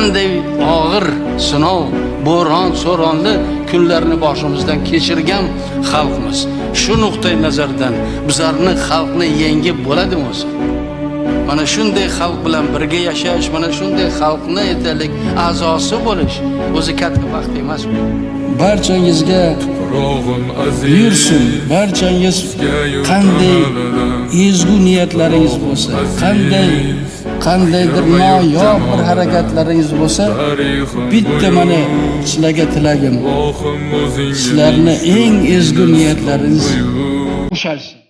qanday og'ir sinov bo'ron so'ronli kunlarni boshimizdan kechirgan xalqmiz. Shu nuqtai nazardan bizlarni xalqni yengib bo'ladimi o'zi? Mana shunday xalq bilan birga yashash mana shunday xalqni aytaylik a'zosi bo'lish o'zi katta baxt emasmi barchangizga buyursin barchangiz qanday ezgu niyatlaringiz bo'lsa qanday qandaydir noyob bir harakatlaringiz bo'lsa bitta mana sizlarga tilagim sizlarni eng ezgu niyatlaringiz. Ushalsin